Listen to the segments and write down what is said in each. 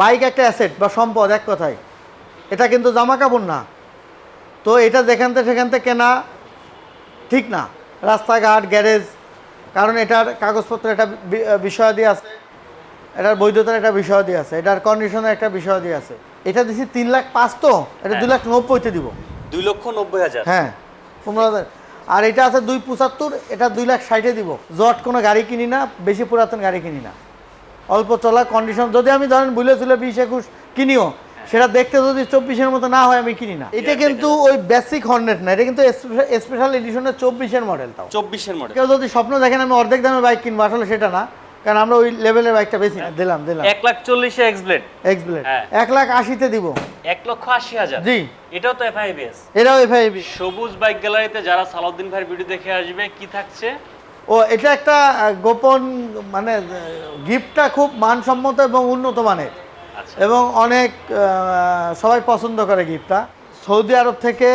Bike একটা asset বা সম্পদ এক কথায়। এটা কিন্তু জামা কাপড় না। তো এটা যেখান থেকে সেখান থেকে কেনা ঠিক না। রাস্তাঘাট গ্যারেজ কারণ এটার কাগজপত্র একটা বিষয় দিয়ে আছে। এটার বৈধতার একটা বিষয় দিয়ে আছে। এটার কন্ডিশনের একটা বিষয় দিয়ে আছে। এটা দিছি তিন লাখ পাঁচ তো। এটা দুই লাখ নব্বইতে দিব। দুই লক্ষ নব্বই হাজার। হ্যাঁ পনেরো হাজার। আর এটা আছে দুই পঁচাত্তর এটা দুই লাখ ষাটে দিব। জট কোনো গাড়ি কিনি না বেশি পুরাতন গাড়ি কিনি না। অল্প চলা কন্ডিশন যদি আমি ধরেন বুলে চুলে বিশ একুশ কিনিও। সেটা দেখতে যদি চব্বিশের মতো না হয় আমি কিনি না। এটা কিন্তু ওই বেসিক হর্নেট না এটা কিন্তু স্পেশাল এডিশনের চব্বিশের মডেল তাও। চব্বিশের মডেল কেউ যদি স্বপ্ন দেখেন আমি অর্ধেক দামে বাইক কিনবো আসলে সেটা না। কারণ আমরা ওই লেভেলের বাইকটা বেশি না। দিলাম দিলাম। এক লাখ চল্লিশে এক্স ব্লেড এক্স ব্লেড হ্যাঁ। এক লাখ আশিতে দিব। এক লক্ষ আশি হাজার। জি। এটাও তো এফআইবিএস এটাও এফআইবি সবুজ বাইক গ্যালারিতে যারা সালাউদ্দিন ভাইয়ের ভিডিও দেখে আসবে কি থাকছে? ও এটা একটা গোপন মানে গিফটটা খুব মানসম্মত এবং উন্নত মানের। আচ্ছা। এবং অনেক সবাই পছন্দ করে গিফটটা। সৌদি আরব থেকে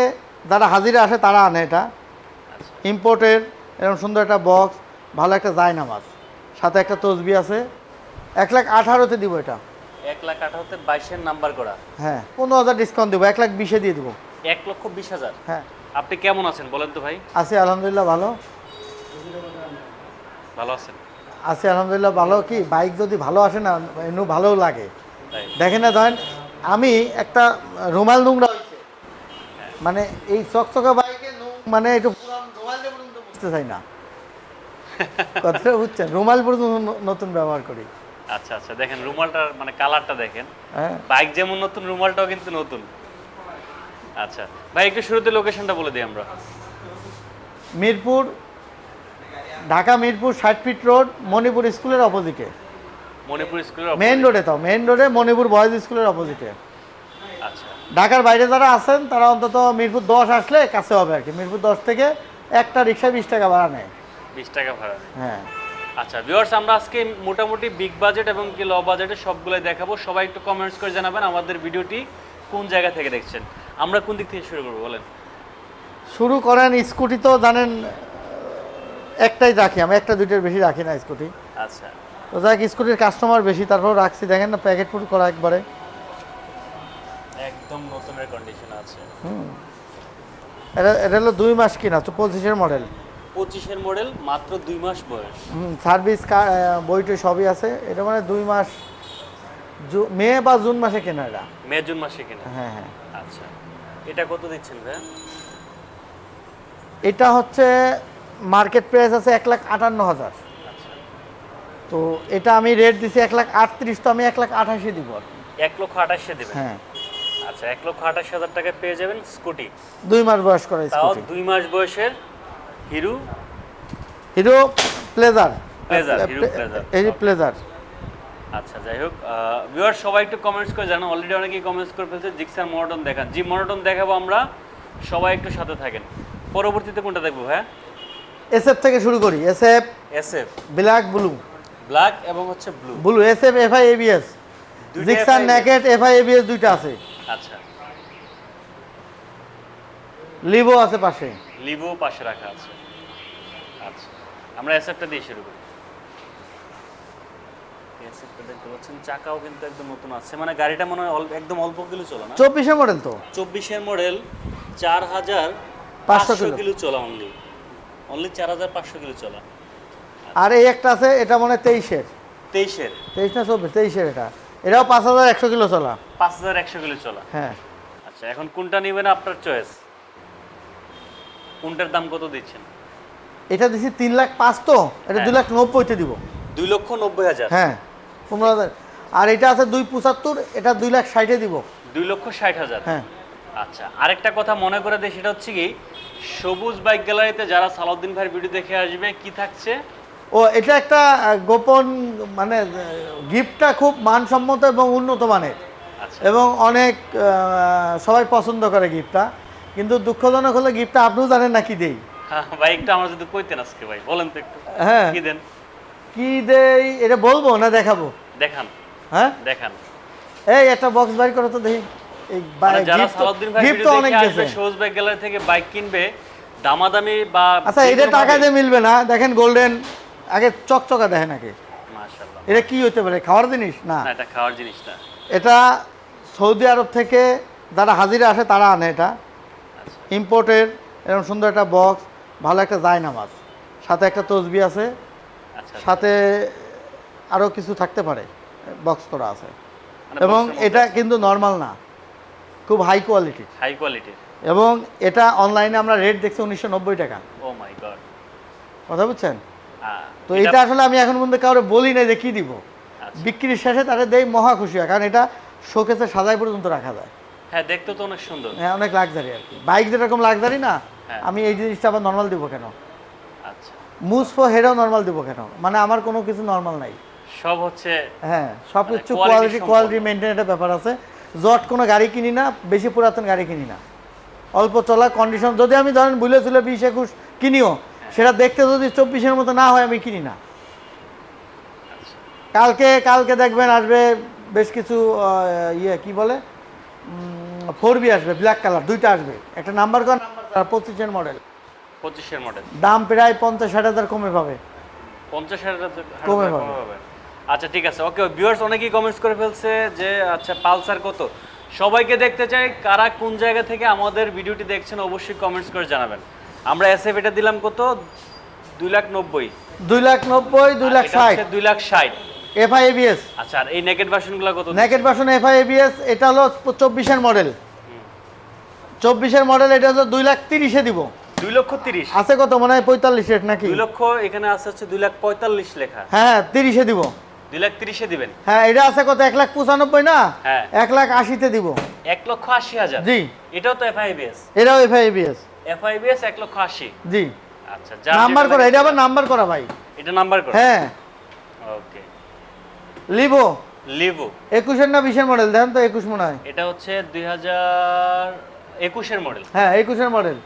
যারা হাজিরা আসে তারা আনে এটা। আচ্ছা। ইম্পোর্টের এরকম সুন্দর একটা বক্স ভালো একটা জায়নামাজ। সাথে একটা তসবি আছে। এক লাখ আঠারোতে দিব এটা। এক লাখ আঠারোতে বাইশের নাম্বার করা হ্যাঁ পনেরো হাজার ডিসকাউন্ট দেবো। এক লাখ বিশে দিয়ে দেবো। এক লক্ষ বিশ হাজার। হ্যাঁ। আপনি কেমন আছেন বলেন তো ভাই? আছি আলহামদুলিল্লাহ ভালো। ভালো আছেন? আছি আলহামদুলিল্লাহ ভালো। কি বাইক যদি ভালো আসে না এমনি ভালোও লাগে। দেখেন না ধরেন আমি একটা রুমাল নোংরা হয়েছে। মানে এই চকচকা বাইকে মানে একটু বুঝতে চাই না। কথাটা বুঝছেন? রুমাল পর্যন্ত নতুন ব্যবহার করি। আচ্ছা আচ্ছা দেখেন রুমালটার মানে কালারটা দেখেন। হ্যাঁ। বাইক যেমন নতুন রুমালটাও কিন্তু নতুন। আচ্ছা ভাই একটু শুরুতে লোকেশনটা বলে দিই আমরা। মিরপুর ঢাকা মিরপুর ষাট ফিট রোড মণিপুর স্কুলের অপোজিটে মণিপুর স্কুলের মেইন রোডে তো মেইন রোডে মণিপুর বয়েজ স্কুলের অপোজিটে আচ্ছা। ঢাকার বাইরে যারা আছেন তারা অন্তত মিরপুর দশ আসলে কাছে হবে আর কি। মিরপুর দশ থেকে একটা রিক্সায় বিশ টাকা ভাড়া নেয়। বিশ টাকা ভাড়া নেয়। হ্যাঁ। আচ্ছা ভিউয়ার্স আমরা আজকে মোটামুটি বিগ বাজেট এবং কি লো বাজেটে সবগুলোই দেখাবো। সবাই একটু কমেন্টস করে জানাবেন আমাদের ভিডিওটি কোন জায়গা থেকে দেখছেন। আমরা কোন দিক থেকে শুরু করব বলেন? শুরু করেন স্কুটি তো জানেন একটাই রাখি আমি একটা দুইটার বেশি রাখি না স্কুটি। আচ্ছা। তো যাক স্কুটির কাস্টমার বেশি তারপর রাখছি। দেখেন না প্যাকেট ফুড করা একবারে। একদম নতুনের কন্ডিশন আছে। হুম। এটা এটা হলো দুই মাস কিনা তো পঁচিশের মডেল পঁচিশের মডেল মাত্র দুই মাস বয়স। হুম সার্ভিস বইটই সবই আছে। এটা মানে দুই মাস মে বা জুন মাসে কেনা এটা। মে জুন মাসে কেনা। হ্যাঁ হ্যাঁ। আচ্ছা। এটা কত দিচ্ছেন ভাই এটা হচ্ছে মার্কেট প্রাইস আছে এক লাখ আটান্ন হাজার। তো এটা আমি রেট দিছি এক লাখ আটত্রিশ তো আমি এক লাখ আঠাশে দিব আর এক লক্ষ আঠাশে দেবেন? হ্যাঁ। আচ্ছা এক লক্ষ আঠাশ হাজার টাকা পেয়ে যাবেন স্কুটি। দুই মাস বয়স করা তাও দুই মাস বয়সের Hero? Hero Pleasure. Hero Pleasure। এই প্লেজার। আচ্ছা যাই হোক ভিউয়ার সবাই একটু কমেন্টস করে জানান। অলরেডি অনেকেই কমেন্টস করে ফেলছে জিক্সার মনোটন দেখান। জি মনোটন দেখাবো আমরা সবাই একটু সাথে থাকেন। পরবর্তীতে কোনটা দেখব হ্যাঁ? এসএফ থেকে শুরু করি। SF SF black blue black এবং হচ্ছে blue blue SF FI ABS FI ন্যাকেট এফআই এবিএস দুইটা আছে। আচ্ছা। লিভো আছে পাশে। লিভো পাশে রাখা আছে। আচ্ছা। আমরা এসএফটা দিয়ে শুরু করি। এসএফটা দেখতে পাচ্ছেন চাকাও কিন্তু একদম নতুন আছে। মানে গাড়িটা মনে হয় একদম অল্প কিলো চলা না? চব্বিশে মডেল তো। চব্বিশের মডেল চার হাজার পাঁচশো। কিলো। চলা অনলি অনলি চার হাজার পাঁচশো কিলো চলা। আর এই একটা আছে এটা মনে হয় তেইশের। তেইশের। তেইশ না চব্বিশ? তেইশের এটা। এটাও পাঁচ হাজার একশো কিলো চলা। পাঁচ হাজার একশো কিলো চলা। হ্যাঁ। আচ্ছা এখন কোনটা নেবেন আপনার চয়েস কোনটার দাম কত দিচ্ছেন? এটা দিছি তিন লাখ পাঁচ তো এটা দুই লাখ নব্বইতে দিব। দুই লক্ষ নব্বই হাজার। হ্যাঁ পনেরো হাজার। আর এটা আছে দুই পঁচাত্তর এটা দুই লাখ ষাটে দিব। দুই লক্ষ ষাট হাজার। হ্যাঁ। আচ্ছা আরেকটা কথা মনে করে দিই সেটা হচ্ছে কি সবুজ বাইক গ্যালারিতে যারা সালাউদ্দিন ভাইয়ের ভিডিও দেখে আসবে কি থাকছে? ও এটা একটা গোপন মানে গিফটটা খুব মানসম্মত এবং উন্নত মানের। আচ্ছা। এবং অনেক সবাই পছন্দ করে গিফটটা কিন্তু দুঃখজনক হলে গিফটটা আপনিও জানেন না কি দেই। হ্যাঁ, ভাই একটু আমার যদি কইতেন আজকে ভাই বলেন তো একটু। হ্যাঁ। কি দেন? কি দেই এটা বলব না দেখাবো? দেখান। হ্যাঁ? দেখান। এই একটা বক্স বাইর করো তো দেখি। যারা সালাউদ্দিন ভাই ভিডিও তো অনেক দেখে আসবে গেছে। সবুজ বাইক গ্যালারি থেকে বাইক কিনবে দামাদামি বা আচ্ছা এটা টাকা দিয়ে মিলবে না। দেখেন গোল্ডেন আগে চকচকা দেখেন আগে। মাশাআল্লাহ। এটা কি হতে পারে? খাওয়ার জিনিস? না। এটা খাওয়ার জিনিস না। এটা সৌদি আরব থেকে যারা হাজিরা আসে তারা আনে এটা। আচ্ছা। ইম্পোর্টের এরকম সুন্দর একটা বক্স ভালো একটা জায়নামাজ। সাথে একটা তসবি আছে। আচ্ছা সাথে আরও কিছু থাকতে পারে বক্স করা আছে। মানে এবং এটা কিন্তু নর্মাল না। খুব হাই কোয়ালিটি হাই কোয়ালিটির এবং এটা অনলাইনে আমরা রেট দেখছি উনিশশো নব্বই টাকা। ও মাই গড কথা বুঝছেন? তো এটা আসলে আমি এখন পর্যন্ত কাউরে বলি না যে কী দিব। আচ্ছা। বিক্রির শেষে তারা দেই মহা খুশি হয় কারণ এটা শোকেসে সাজাই পর্যন্ত রাখা যায়। হ্যাঁ দেখতে তো অনেক সুন্দর। হ্যাঁ অনেক লাক্সারি আর কি। বাইক যেরকম লাক্সারি না হ্যাঁ। আমি এই জিনিসটা আবার নর্মাল দিব কেন? আচ্ছা। মুসফো হেডাও নর্মাল দিব কেন? মানে আমার কোনো কিছু নর্মাল নাই। সব হচ্ছে হ্যাঁ সব কিছু কোয়ালিটি কোয়ালিটি মেনটেন একটা ব্যাপার আছে। জট কোনো গাড়ি কিনি না বেশি পুরাতন গাড়ি কিনি না। অল্প চলা কন্ডিশন যদি আমি ধরেন বুলে ছিল বিশ একুশ কিনিও সেটা দেখতে যদি চব্বিশের মতো না হয় আমি কিনি না। কালকে কালকে দেখবেন আসবে বেশ কিছু ইয়ে কি বলে? ফোর বি আসবে ব্ল্যাক কালার দুইটা আসবে। একটা নাম্বার কর নাম্বার পঁচিশের মডেল পঁচিশের মডেল দাম প্রায় পঞ্চাশ ষাট হাজার কমে পাবে। পঞ্চাশ হাজার কমে কমে পাবে। আচ্ছা ঠিক আছে। ওকে ভিউয়ার্স অনেকেই কমেন্টস করে ফেলছে যে আচ্ছা পালসার কত? সবাইকে দেখতে চাই কারা কোন জায়গা থেকে আমাদের ভিডিওটি দেখছেন অবশ্যই কমেন্টস করে জানাবেন। আমরা এসএফ এটা দিলাম কত? দুই লাখ নব্বই। দুই লাখ নব্বই দুই লাখ ষাট। দুই লাখ ষাট। এফআই এবিএস আচ্ছা আর এই নেকেট ভার্সনগুলো কত নেকেট ভার্সন এফআই এবিএস এটা হলো চব্বিশের মডেল চব্বিশের মডেল এটা হলো দুই লাখ তিরিশে দিব। দুই লক্ষ তিরিশ। আছে কত? মনে হয় পঁয়তাল্লিশ রেট নাকি? দুই লক্ষ এখানে আছে হচ্ছে দুই লাখ পঁয়তাল্লিশ লেখা। হ্যাঁ তিরিশে দিব। দুই লাখ তিরিশে দিবেন। হ্যাঁ এটা আছে কত? এক লাখ পঁচানব্বই না? হ্যাঁ। এক লাখ আশিতে দিব। এক লক্ষ আশি হাজার। জি। এটাও তো এফআইবিএস এটাও এফআই এবিএস এফআইবিএস এক লক্ষ আশি। জি। আচ্ছা নাম্বার করা এটা আবার নাম্বার করা ভাই। এটা নাম্বার করো। হ্যাঁ। ওকে। লিভো লিভো একুশের না বিশের মডেল? দেখেন তো একুশ মনে হয়। এটা হচ্ছে দুই হাজার একুশের মডেল। হ্যাঁ একুশের মডেল।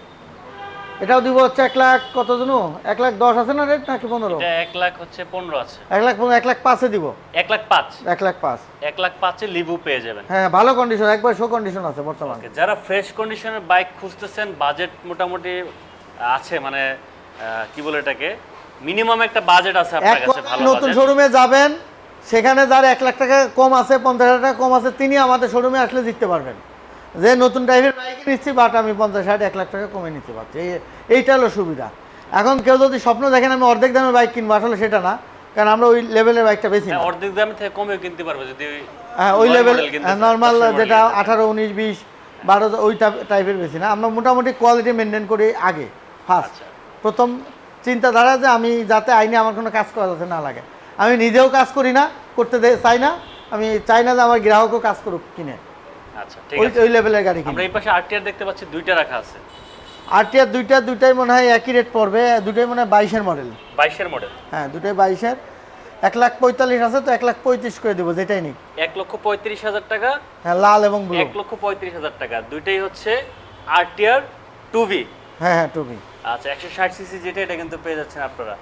এটাও দিব হচ্ছে এক লাখ কত জানো? এক লাখ দশ আছে না রেট নাকি পনেরো? এক লাখ হচ্ছে পনেরো আছে। এক লাখ পনেরো এক লাখ পাঁচে দিব। এক লাখ পাঁচ। এক লাখ পাঁচ। এক লাখ পাঁচে লিভু পেয়ে যাবেন। হ্যাঁ ভালো কন্ডিশন একবার শো কন্ডিশন আছে বর্তমানে। যারা ফ্রেশ কন্ডিশনের বাইক খুঁজতেছেন বাজেট মোটামুটি আছে মানে কি বলে এটাকে? মিনিমাম একটা বাজেট আছে আপনার কাছে ভালো নতুন শোরুমে যাবেন সেখানে যার এক লাখ টাকা কম আছে পঞ্চাশ হাজার টাকা কম আছে তিনি আমাদের শোরুমে আসলে জিততে পারবেন। যে নতুন টাইপের বাইক নিচ্ছি বাট আমি পঞ্চাশ ষাট এক লাখ টাকা কমে নিতে পারছি। এই এইটা হলো সুবিধা। এখন কেউ যদি স্বপ্ন দেখেন আমি অর্ধেক দামে বাইক কিনবো আসলে সেটা না কারণ আমরা ওই লেভেলের বাইকটা বেশি হ্যাঁ, অর্ধেক দাম থেকে কমেও কিনতে পারবে যদি হ্যাঁ ওই লেভেল চায়, নর্মাল যেটা আঠারো উনিশ বিশ বারো ওই টাইপের বেশি না। আমরা মোটামুটি কোয়ালিটি মেনটেন করি আগে ফার্স্ট আচ্ছা। প্রথম চিন্তাধারা যে আমি যাতে আইনে আমার কোনো কাজ করা যাতে না লাগে। আমি নিজেও কাজ করি না করতে চাই না। আমি চাই না যে আমার গ্রাহকও কাজ করুক কিনে। আচ্ছা ঠিক আছে। ওই লেভেলের গাড়ি আমরা এই পাশে আরটিআর দেখতে পাচ্ছি দুইটা রাখা আছে। আরটিআর দুইটা দুইটাই মনে হয় একই রেট পড়বে দুইটাই মনে হয় বাইশের মডেল বাইশের মডেল হ্যাঁ দুটাই বাইশের। এক লাখ পঁয়তাল্লিশ আছে তো এক লাখ পঁয়ত্রিশ করে দেবো যেটাই নিক। এক লক্ষ পঁয়ত্রিশ হাজার টাকা? হ্যাঁ লাল এবং ব্লু এক লক্ষ পঁয়ত্রিশ হাজার টাকা। দুইটাই হচ্ছে আরটিআর টু ভি হ্যাঁ হ্যাঁ টুবি আচ্ছা একশো ষাট সিসি যেটা এটা কিন্তু পেয়ে যাচ্ছেন আপনারা।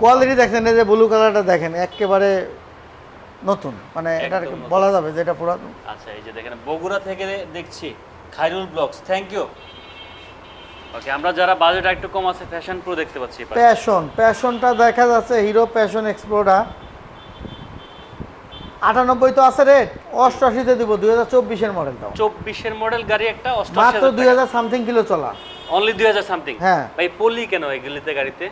কোয়ালিটি দেখছেন এই যে ব্লু কালারটা দেখেন একেবারে নতুন মানে এটা বলা যাবে যে এটা পুরাতন। আচ্ছা এই যে দেখেন বগুড়া থেকে দেখছি Khairul blogs thank you okay আমরা যারা বাজেট একটু কম আছে ফ্যাশন প্রো দেখতে পাচ্ছি প্যাশন প্যাশনটা দেখা যাচ্ছে হিরো প্যাশন এক্সপ্লোরা আটানব্বই তো আছে রেট অষ্টআশিতে দিব দুই হাজার চব্বিশের মডেলটাও চব্বিশের মডেল গাড়ি একটা মাত্র দুই হাজার সামথিং কিলো চলা। অনলি দুই হাজার সামথিং হ্যাঁ। ভাই পলি কেন এই গলিতে গাড়িতে?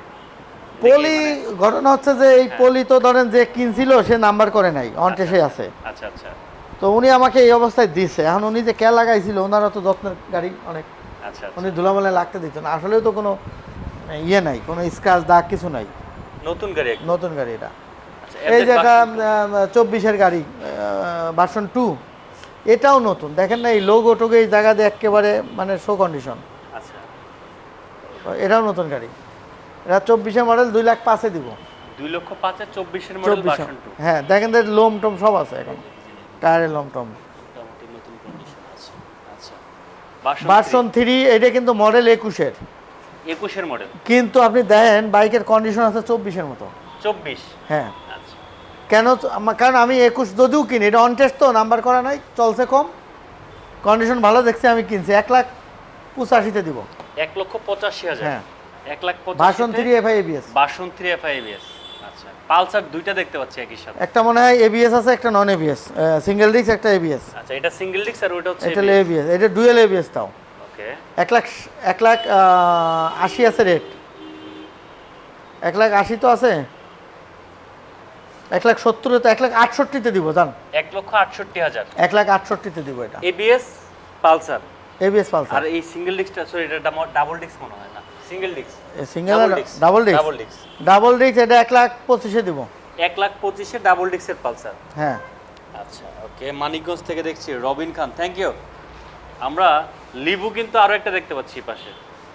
পলি মানে- ঘটনা হচ্ছে যে এই হ্যাঁ। পলি তো ধরেন যে কিনছিল সে নাম্বার করে নাই অনটেসে আছে। আচ্ছা আচ্ছা। তো উনি আমাকে এই অবস্থায় দিছে। এখন উনি যে কে লাগাইছিল ওনারা তো যত্নের গাড়ি অনেক। আচ্ছা আচ্ছা। উনি ধুলামালে লাগতে দিত না। আসলেও তো কোনো ইয়ে নাই কোনো স্ক্রাচ দাগ কিছু নাই। নতুন গাড়ি। নতুন গাড়ি এটা। আচ্ছা, এই বাক্স- চব্বিশের গাড়ি ভার্সন টু এটাও নতুন। দেখেন না এই লোগো টোগো এই জায়গা দিয়ে একেবারে মানে শো কন্ডিশন আচ্ছা। এটাও নতুন গাড়ি। এটা চব্বিশের মডেল দুই লাখ পাঁচে দিব। দুই লক্ষ পাঁচে চব্বিশের মডেল চব্বিশে। হ্যাঁ দেখেন লোম টম সব আছে এখন। টায়ারের লোম টম। আচ্ছা। ভার্সন থ্রি এটা কিন্তু মডেল একুশের। একুশের মডেল কিন্তু আপনি দেখেন বাইকের কন্ডিশন আছে চব্বিশের মতো। চব্বিশ? হ্যাঁ। আচ্ছা। কেন কারণ আমি একুশ যদিও কিনি এটা অনটেস্ট তো নাম্বার করা নাই চলছে কম। কন্ডিশন ভালো দেখছি আমি কিনছি। এক লাখ পঁচাশিতে দিব। এক লক্ষ পঁচাশি হাজার। হ্যাঁ। এক lakh version three FI ABS version three আচ্ছা আচ্ছা পালসার দুইটা দেখতে পাচ্ছি একই সাথে একটা মনে হয় এবিএস আছে একটা নন এবিএস সিঙ্গেল ডিস্ক একটা এবিএস আচ্ছা এটা সিঙ্গেল ডিস্ক আর ওটা হচ্ছে এটা এবিএস এটা ডুয়েল এবিএস তাও ওকে এক লাখ এক লাখ আশি আছে রেট এক লাখ আশি তো আছে এক লাখ সত্তরে তো এক লাখ আটষট্টিতে দিব জান এক লক্ষ আটষট্টি হাজার এক লাখ আটষট্টিতে দিব এটা এবিএস পালসার এবিএস পালসার আর এই সিঙ্গেল ডিস্কটা সরি এটা ডাবল ডিস্ক মনে হয় না single disc single double disc double disc double disc এটা এক লাখ পঁচিশে দিব। এক লাখ পঁচিশে ডাবল ডিস্কের পালসার হ্যাঁ। আচ্ছা ওকে মানিকগঞ্জ থেকে দেখছি রবিন খান। থ্যাংক ইউ আমরা লিবু কিন্তু আরও একটা দেখতে পাচ্ছি পাশে।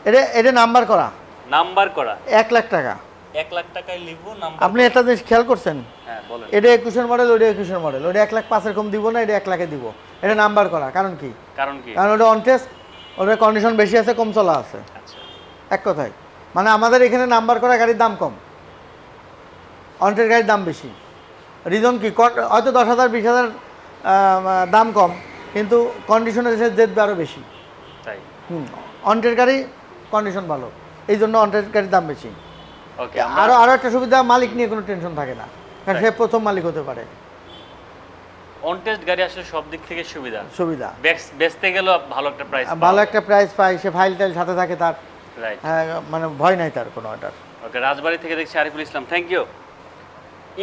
এটা এটা নাম্বার করা। নাম্বার করা। এক লাখ টাকা। এক লাখ টাকায় লিবু নাম্বার আপনি একটা জিনিস খেয়াল করছেন? হ্যাঁ বলেন। এটা একুশের মডেল ওটা একুশের মডেল ওটা এক লাখ পাঁচের কম দিব না এটা এক লাখে দিব। এটা নাম্বার করা। কারণ কি? কারণ কি? কারণ ওটা অনটেস্ট ওটার কন্ডিশন বেশি আছে কম চলা আছে। আচ্ছা। এক কথায়। মানে আমাদের এখানে নাম্বার করা গাড়ির দাম কম। অন্টের গাড়ির দাম বেশি। রিজন কি? হয়তো দশ হাজার বিশ হাজার দাম কম কিন্তু কন্ডিশনের এসে জেদবে আরও বেশি। তাই? হুম। অন্টের গাড়ি কন্ডিশন ভালো। এই জন্য অন্টের গাড়ির দাম বেশি। ওকে আরও আরও একটা সুবিধা মালিক নিয়ে কোনো টেনশন থাকে না। কারণ সে প্রথম মালিক হতে পারে। অনটেস্ট গাড়ি আসলে সব দিক থেকে সুবিধা। সুবিধা। বেচ- বেচতে গেলেও ভালো একটা প্রাইস ভালো একটা প্রাইস পায় সে ফাইল টাইল সাথে থাকে তার। মানে ভয় নাই তার কোনো ওটার ওকে রাজবাড়ি থেকে দেখছি Ariful Islam. Thank you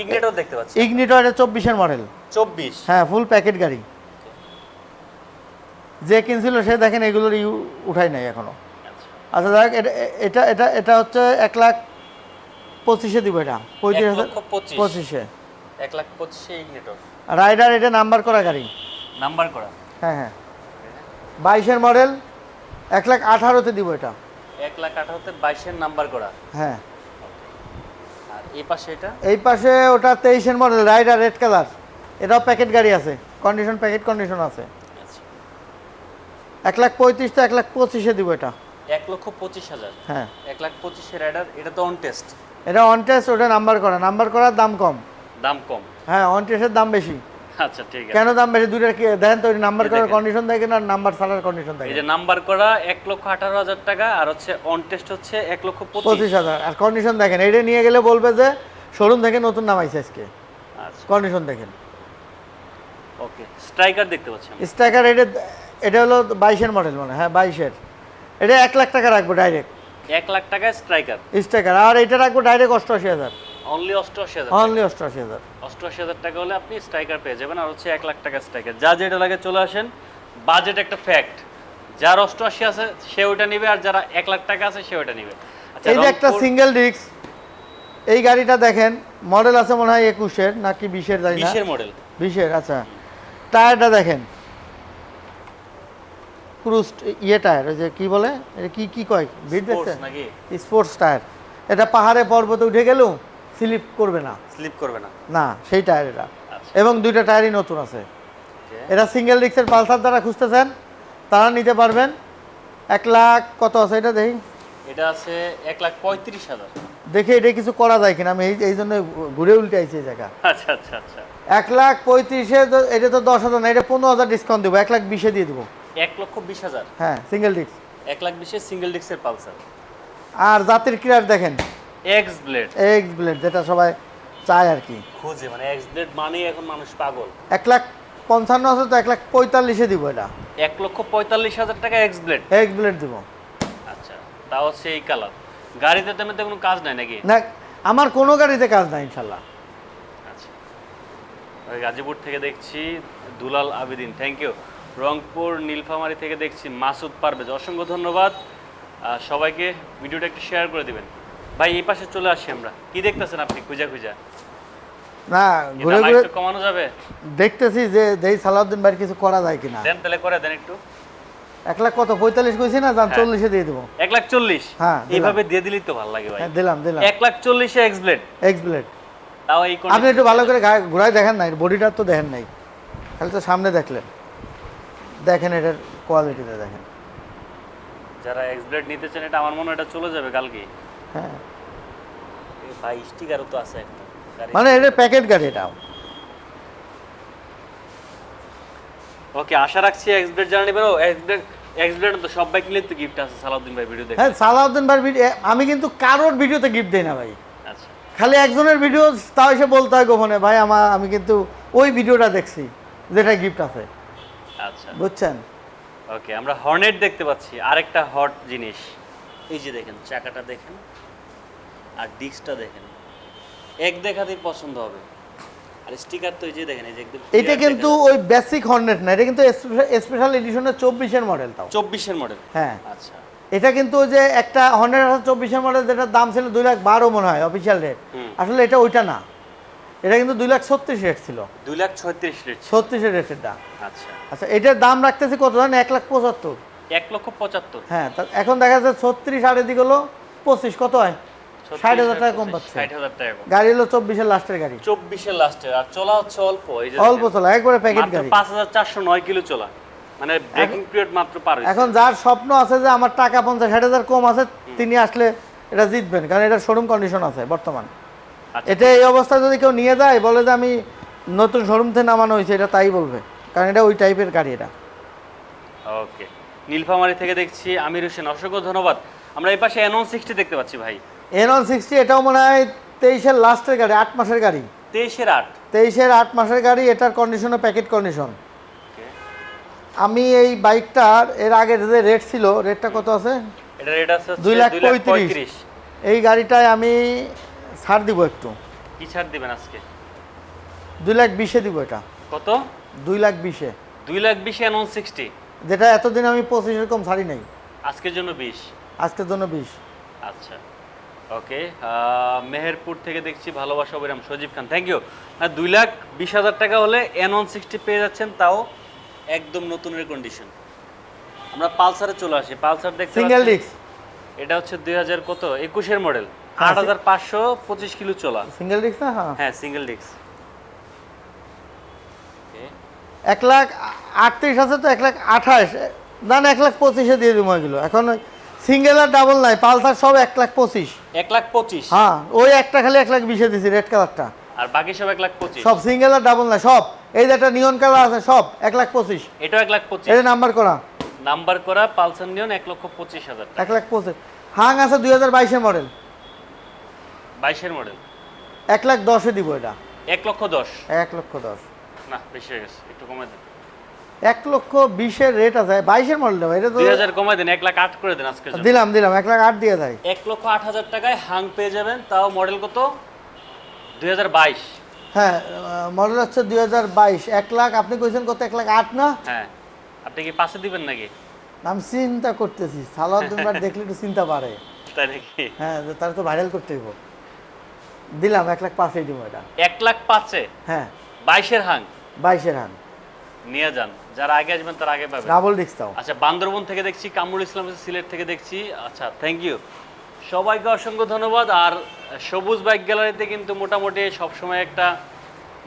Ignitor দেখতে পাচ্ছি। ইগনিটো এটা চব্বিশের মডেল চব্বিশ? হ্যাঁ ফুল প্যাকেট গাড়ি। যে কিনছিল সে দেখেন এগুলোর ইউ উঠাই নাই এখনও। আচ্ছা। আচ্ছা দেখ এটা এটা এটা এটা হচ্ছে এক লাখ পঁচিশে দিব এটা। পঁয়ত্রিশ হাজার। পঁচিশে। এক লাখ পঁচিশে ইগনেটর রাইডার এটা নাম্বার করা গাড়ি। নাম্বার করা। হ্যাঁ হ্যাঁ। বাইশের মডেল এক লাখ আঠারোতে দিব এটা। এক লাখ আঠারোতে বাইশের নাম্বার করা হ্যাঁ। আর এই পাশে এটা? এই পাশে ওটা তেইশের মডেল রাইডার রেড কালার। এটাও প্যাকেট গাড়ি আছে কন্ডিশন প্যাকেট কন্ডিশন আছে। আচ্ছা। এক লাখ পঁয়ত্রিশ তো এক লাখ পঁচিশে দিব এটা। এক লক্ষ পঁচিশ হাজার? হ্যাঁ। এক লাখ পঁচিশে রাইডার এটা তো অন টেস্ট এটা অন টেস্ট ওটা নাম্বার করা। নাম্বার করার দাম কম। দাম কম। হ্যাঁ অন টেস্টের দাম বেশি। আচ্ছা ঠিক আছে। কেন দাম বেশি? দুইটা কি দেখেন তো নাম্বার করার দেখেন। কন্ডিশন দেখেন আর নাম্বার ছাড়ার কন্ডিশন এই যে নাম্বার করা এক লক্ষ আঠারো হাজার টাকা আর হচ্ছে অন টেস্ট হচ্ছে এক লক্ষ পঁচিশ। হাজার। আর কন্ডিশন দেখেন এটা নিয়ে গেলে বলবে যে শোরুম থেকে নতুন নামাইছে আজকে। আচ্ছা। কন্ডিশন দেখেন। ওকে স্ট্রাইকার দেখতে পাচ্ছি স্ট্রাইকার এটা এটা হলো বাইশের মডেল মানে হ্যাঁ বাইশের। এটা এক লাখ টাকা রাখব ডাইরেক্ট এক লাখ টাকায় স্ট্রাইকার স্ট্রাইকার আর এটা রাখব ডাইরেক্ট অষ্টআশি হাজার। অনলি অষ্টআশি হাজার অনলি অষ্টআশি হাজার। অষ্টআশি হাজার টাকা হলে আপনি স্ট্রাইকার পেয়ে যাবেন আর হচ্ছে লাখ টাকা স্ট্রাইকার যা যেটা লাগে চলে আসেন। বাজেট একটা ফ্যাক্ট যার আছে সে ওটা নিবে আর যারা লাখ টাকা আছে সে ওটা নিবে। আচ্ছা, এই যে একটা সিঙ্গেল ডিস্ক এই গাড়িটা দেখেন মডেল আছে মনে হয় একুশের নাকি বিশের জানি না। বিশের মডেল বিশের আচ্ছা। টায়ারটা দেখেন। ক্রুজ ইয়ে টায়ার ওই যে কি বলে? এটা কি কি কয়? ভিড় দেখছেন নাকি? স্পোর্টস টায়ার এটা পাহাড়ে পর্বতে উঠে গেলেও স্লিপ করবে না। স্লিপ করবে না। না সেই টায়ার এটা। আচ্ছা। এবং দুইটা টায়ারই নতুন আছে। এটা সিঙ্গেল রিক্সের পালসার যারা খুঁজতেছেন। তারা নিতে পারবেন এক লাখ কত আছে এটা দেখি? এটা আছে এক লাখ পঁয়ত্রিশ হাজার। দেখে এটা কিছু করা যায় কিনা। আমি এই জন্য ঘুরে উল্টে আইছি এই জায়গা। আচ্ছা আচ্ছা আচ্ছা। এক লাখ পঁয়ত্রিশে এটা তো দশ হাজার না এটা পনেরো হাজার ডিসকাউন্ট দেবো। এক লাখ বিশে দিয়ে দেবো। এক লক্ষ বিশ হাজার। হ্যাঁ সিঙ্গেল ডিস্ক এক লাখ বিশের সিঙ্গেল ডিস্কের পালসার আর জাতির ক্রিয়ার দেখেন। এক্স ব্লেড এক্স ব্লেড যেটা সবাই চায় আর কি। খুঁজে মানে এক্স ব্লেড মানেই এখন মানুষ পাগল। এক লাখ পঞ্চান্ন আছে তো এক লাখ পঁয়তাল্লিশে দিব এটা। এক লক্ষ পঁয়তাল্লিশ হাজার টাকা এক্স ব্লেড এক্স ব্লেড দিব। আচ্ছা তা হচ্ছে এই কালার। গাড়িতে তেমন তো কোনো কাজ নাই নাকি? না আমার কোনো গাড়িতে কাজ নাই ইনশাল্লাহ। আচ্ছা। ওই গাজীপুর থেকে দেখছি দুলাল আবিদিন। থ্যাংক ইউ রংপুর নীলফামারি থেকে দেখছি মাসুদ পারভেজ। অসংখ্য ধন্যবাদ। সবাইকে ভিডিওটা একটু শেয়ার করে দিবেন। ভাই এই পাশে চলে আসি আমরা। কি দেখতেছেন আপনি? খুঁজা খুঁজা। না ঘুরে ঘুরে কমানো যাবে। দেখতেছি যে দেই সালাউদ্দিন ভাইয়ের কিছু করা যায় কিনা। দেন তাহলে করে দেন একটু। এক লাখ কত? পঁয়তাল্লিশ কইছি না? যান হ্যাঁ। চল্লিশে দিয়ে দেবো। এক লাখ চল্লিশ? হ্যাঁ, এইভাবে দিয়ে দিলেই তো ভালো লাগে ভাই। হ্যাঁ দিলাম দিলাম। এক লাখ চল্লিশে এক্স ব্লেড এক্স ব্লেড তাও এই আপনি একটু ভালো করে ঘোরায় দেখেন নাই বডিটা তো দেখেন নাই। খালি তো সামনে দেখলেন। দেখেন এটার কোয়ালিটিটা দেখেন। যারা এক্স ব্লেড নিতে চান এটা আমার মনে হয় এটা চলে যাবে কালকে হ্যাঁ। ভাই স্টিকারও তো আছে মানে এটা প্যাকেট গাড়ি এটা। ওকে আশা রাখছি এক্স ব্লেড যারা নেবেন ও এক্স ব্লেড এক্স ব্লেড তো সব বাইক নিলে তো গিফট আছে সালাউদ্দিন ভাই ভিডিও দেখে। হ্যাঁ সালাউদ্দিন ভাইয়ের ভিডিও আমি কিন্তু কারোর ভিডিওতে গিফট দেই না ভাই। আচ্ছা। খালি একজনের ভিডিও তাও এসে বলতে হয় গোপনে ভাই আমার আমি কিন্তু ওই ভিডিওটা দেখছি যেটা গিফট আছে। আচ্ছা। বুঝছেন? ওকে আমরা হর্নেট দেখতে পাচ্ছি। আরেকটা হট জিনিস। এই যে দেখেন চাকাটা দেখেন। আর ডিস্কটা দেখেন। এক দেখাতেই পছন্দ হবে। আর স্টিকার তো এই যে দেখেন এই যে একদম এটা কিন্তু ওই বেসিক হর্নেট না এটা কিন্তু স্পেশাল এডিশনের মডেল তাও। মডেল হ্যাঁ। আচ্ছা। এটা কিন্তু ওই যে একটা হর্নেট আছে চব্বিশের মডেল যেটার দাম ছিল দুই লাখ বারো মনে হয় অফিসিয়াল রেট আসলে এটা ওইটা না। এটা কিন্তু দুই লাখ ছত্রিশ রেট ছিল। দুই লাখ ছত্রিশ রেট ছত্রিশের রেটেরটা আচ্ছা। আচ্ছা এটার দাম রাখতেছি কত জানেন? এক লাখ পঁচাত্তর। এক লক্ষ পঁচাত্তর। হ্যাঁ এখন দেখা যাচ্ছে ছত্রিশ আর এদিকে হলো পঁচিশ কত হয়? ষাট হাজার টাকা কম পাচ্ছে। ষাট হাজার টাকা গাড়ি হলো চব্বিশের লাস্টের গাড়ি। চব্বিশের লাস্টের আর চলা হচ্ছে অল্প এই যে অল্প চলা একবারে প্যাকেট গাড়ি। পাঁচ হাজার চারশো নয় কিলো চলা মানে ব্রেকিং পিরিয়ড মাত্র পার। এখন যার স্বপ্ন আছে যে আমার টাকা পঞ্চাশ ষাট হাজার কম আছে তিনি আসলে এটা জিতবেন কারণ এটা শোরুম কন্ডিশন আছে বর্তমান। আচ্ছা। এটা এই অবস্থায় যদি কেউ নিয়ে যায় বলে যে আমি নতুন শোরুম থেকে নামানো হয়েছে এটা তাই বলবে কারণ এটা ওই টাইপের গাড়ি এটা। ওকে নীলফামারি থেকে দেখছি আমির হোসেন অসংখ্য ধন্যবাদ। আমরা এই পাশে এনন সিক্সটি দেখতে পাচ্ছি ভাই। এন ওয়ান সিক্সটি এটাও মনে হয় তেইশের লাস্টের গাড়ি আট মাসের গাড়ি। তেইশের আট? তেইশের আট মাসের গাড়ি এটার কন্ডিশনও প্যাকেট কন্ডিশন আমি এই বাইকটার এর আগে যে রেট ছিল রেটটা কত আছে? এটা রেট আছে দুই লাখ পঁয়ত্রিশ। এই গাড়িটায় আমি ছাড় দিব একটু। কি ছাড় দিবেন আজকে? দুই লাখ বিশে দিব এটা। কত? দুই লাখ বিশে। দুই লাখ বিশে এনন সিক্সটি যেটা এতদিন আমি পঁচিশ এরকম ছাড়ি নাই। আজকের জন্য বিশ। আজকের জন্য বিশ। আচ্ছা। ওকে মেহেরপুর থেকে দেখছি ভালোবাসা অবিরাম। সজীব খান থ্যাংক ইউ দুই লাখ বিশ হাজার টাকা হলে এন ওয়ান সিক্সটি পেয়ে যাচ্ছেন তাও একদম নতুনের কন্ডিশন আমরা পালসারে চলে আসি। পালসার দেখতে সিঙ্গেল। ডিস্ক এটা হচ্ছে দুই হাজার কত? একুশের মডেল হ্যাঁ, আট হাজার পাঁচশো পঁচিশ কিলো চলা। সিঙ্গেল ডিস্ক না? হ্যাঁ। হ্যাঁ সিঙ্গেল ডিস্ক এক লাখ আটত্রিশ আছে তো এক লাখ আঠাশ। না না এক লাখ পঁচিশে দিয়ে দিব এগুলো এখন সিঙ্গেল আর ডাবল নাই পালসার সব এক লাখ পঁচিশ। এক লাখ পঁচিশ? হ্যাঁ ওই একটা খালি এক লাখ বিশে দিছি রেড কালারটা আর বাকি সব এক লাখ পঁচিশ? সব সিঙ্গেল আর ডাবল নাই সব। এই যে একটা নিয়ন কালার আছে সব এক লাখ পঁচিশ। এটাও এক লাখ পঁচিশ। এটা নাম্বার করা। নাম্বার করা পালসার নিয়ন এক লক্ষ পঁচিশ হাজার টাকা। এক লাখ পঁচিশ। হাং আছে দুই হাজার বাইশের মডেল বাইশের মডেল এক লাখ দশে দিব এটা। এক লক্ষ দশ। এক লক্ষ দশ। না বেশি হয়ে গেছে একটু কমে দেন। এক লক্ষ বিশের রেট আছে। বাইশের মডেল দেবো এটা তো দুই হাজার কমাই দেন এক লাখ আট করে দেন জন্য। দিলাম দিলাম এক লাখ আট দিয়ে দেয়। এক লক্ষ আট হাজার টাকায় হাং পেয়ে যাবেন তাও মডেল কত? দুই হাজার বাইশ। হ্যাঁ মডেল হচ্ছে দুই হাজার বাইশ। এক লাখ আপনি কইছেন কত? এক লাখ আট না? হ্যাঁ। আপনি কি পাশে দিবেন নাকি? আমি চিন্তা করতেছি। সালোয়ার দুবার দেখলে একটু চিন্তা পারে তাই নাকি? হ্যাঁ তার তো ভাইরাল করতে হইব দিলাম এক লাখ পাঁচেই দিব এটা। এক লাখ পাঁচে? হ্যাঁ। বাইশের হাং বাইশের হান নিয়ে যান। যারা আগে আসবেন তারা আগে পাবেন। ডাবল ডিস্ক আচ্ছা বান্দরবন থেকে দেখছি কামরুল ইসলাম সিলেট থেকে দেখছি। আচ্ছা থ্যাংক ইউ সবাইকে অসংখ্য ধন্যবাদ। আর সবুজ বাইক গ্যালারিতে কিন্তু মোটামুটি সবসময় একটা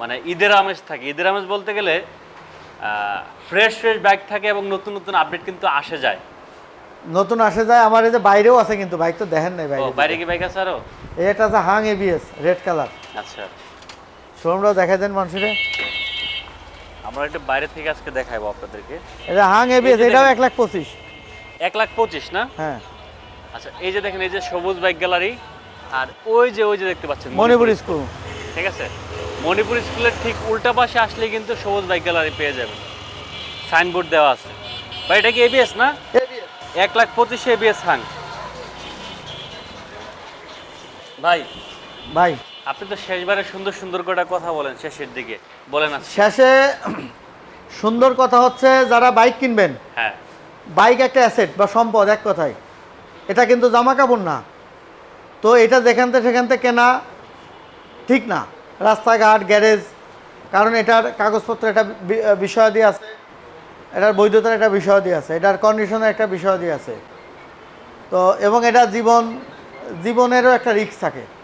মানে ঈদের আমেজ থাকে। ঈদের আমেজ বলতে গেলে ফ্রেশ ফ্রেশ বাইক থাকে এবং নতুন নতুন আপডেট কিন্তু আসে যায়। নতুন আসে যায় আমার এই যে বাইরেও আছে কিন্তু বাইক তো দেখেন নাই বাইরে বাইরে কি বাইক আছে আরও? এটা আছে হাং এবিএস রেড কালার আচ্ছা। শোরুমটাও দেখা দেন মানুষের। আমরা একটু বাইরে থেকে আজকে দেখাবো আপনাদেরকে। এটা হাং এবিএস এটাও। এক লাখ পঁচিশ। এক লাখ পঁচিশ না? হ্যাঁ। আচ্ছা এই যে দেখেন এই যে সবুজ বাইক গ্যালারি আর ওই যে ওই যে দেখতে পাচ্ছেন মণিপুর। স্কুল। ঠিক আছে? মণিপুর স্কুলের ঠিক উল্টা পাশে আসলে কিন্তু সবুজ বাইক গ্যালারি পেয়ে যাবেন। সাইনবোর্ড দেওয়া আছে। ভাই এটা কি এবিএস না? এক লাখ পঁচিশে এবিএস হাং। ভাই ভাই। আপনি তো শেষবারে সুন্দর সুন্দর করে কথা বলেন শেষের দিকে। বলেন শেষে সুন্দর কথা হচ্ছে যারা বাইক কিনবেন। হ্যাঁ। বাইক একটা অ্যাসেট বা সম্পদ এক কথায়। এটা কিন্তু জামা কাপড় না। তো এটা যেখান থেকে সেখান থেকে কেনা ঠিক না। রাস্তাঘাট গ্যারেজ কারণ এটার কাগজপত্র একটা বিষয় দিয়ে আছে। এটার বৈধতার একটা বিষয় দিয়ে আছে। এটার কন্ডিশনের একটা বিষয় দিয়ে আছে। তো এবং এটা জীবন জীবনেরও একটা রিস্ক থাকে।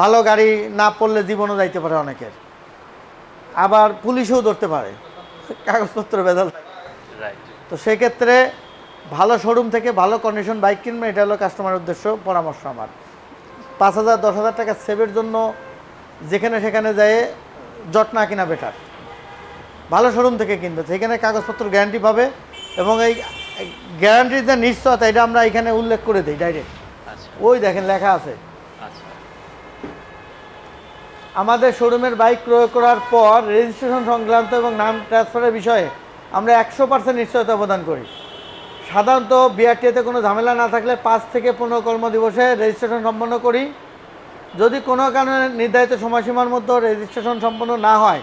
ভালো গাড়ি না পড়লে জীবনও যাইতে পারে অনেকের। আবার পুলিশও ধরতে পারে। কাগজপত্র বেদাল তো সেক্ষেত্রে ভালো শোরুম থেকে ভালো কন্ডিশন বাইক কিনবেন এটা হলো কাস্টমার উদ্দেশ্য পরামর্শ আমার। পাঁচ হাজার দশ হাজার টাকা সেভের জন্য যেখানে সেখানে যায় জট না কিনা বেটার ভালো শোরুম থেকে কিনবে সেখানে কাগজপত্র গ্যারান্টি পাবে এবং এই গ্যারান্টির যে নিশ্চয়তা এটা আমরা এখানে উল্লেখ করে দিই ডাইরেক্ট আচ্ছা। ওই দেখেন লেখা আছে। আমাদের শোরুমের বাইক ক্রয় করার পর রেজিস্ট্রেশন সংক্রান্ত এবং নাম ট্রান্সফারের বিষয়ে আমরা একশো পার্সেন্ট নিশ্চয়তা প্রদান করি। সাধারণত বিআরটিতে কোনো ঝামেলা না থাকলে পাঁচ থেকে পনেরো কর্মদিবসে রেজিস্ট্রেশন সম্পন্ন করি। যদি কোনো কারণে নির্ধারিত সময়সীমার মধ্যে রেজিস্ট্রেশন সম্পন্ন না হয়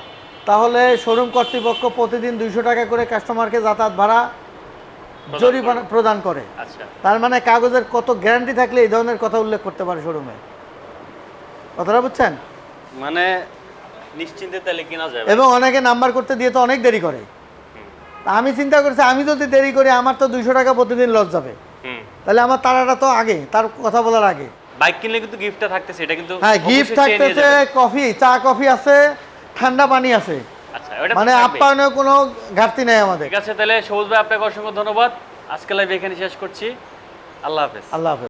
তাহলে শোরুম কর্তৃপক্ষ প্রতিদিন দুইশো টাকা করে কাস্টমারকে যাতায়াত ভাড়া জরিমানা প্রদান করে। আচ্ছা। তার মানে কাগজের কত গ্যারান্টি থাকলে এই ধরনের কথা উল্লেখ করতে পারে শোরুমে কথাটা বুঝছেন? মানে নিশ্চিন্তে তাহলে কিনা যাবে। এবং অনেকে নাম্বার করতে দিয়ে তো অনেক দেরি করে। আমি চিন্তা করছি আমি যদি দেরি করি আমার তো দুইশো টাকা প্রতিদিন লস যাবে। তাহলে আমার তারাটা তো আগে তার কথা বলার আগে। বাইক কিনলে কিন্তু গিফটটা থাকতেছে এটা কিন্তু হ্যাঁ গিফট থাকতেছে কফি চা কফি আছে ঠান্ডা পানি আছে। আচ্ছা মানে। আপ্যায়নের কোনো ঘাটতি নেই আমাদের। ঠিক আছে তাহলে সবুজ ভাই আপনাকে অসংখ্য ধন্যবাদ। আজকে লাইভ এখানে শেষ করছি। আল্লাহ হাফেজ। আল্লাহ হাফেজ।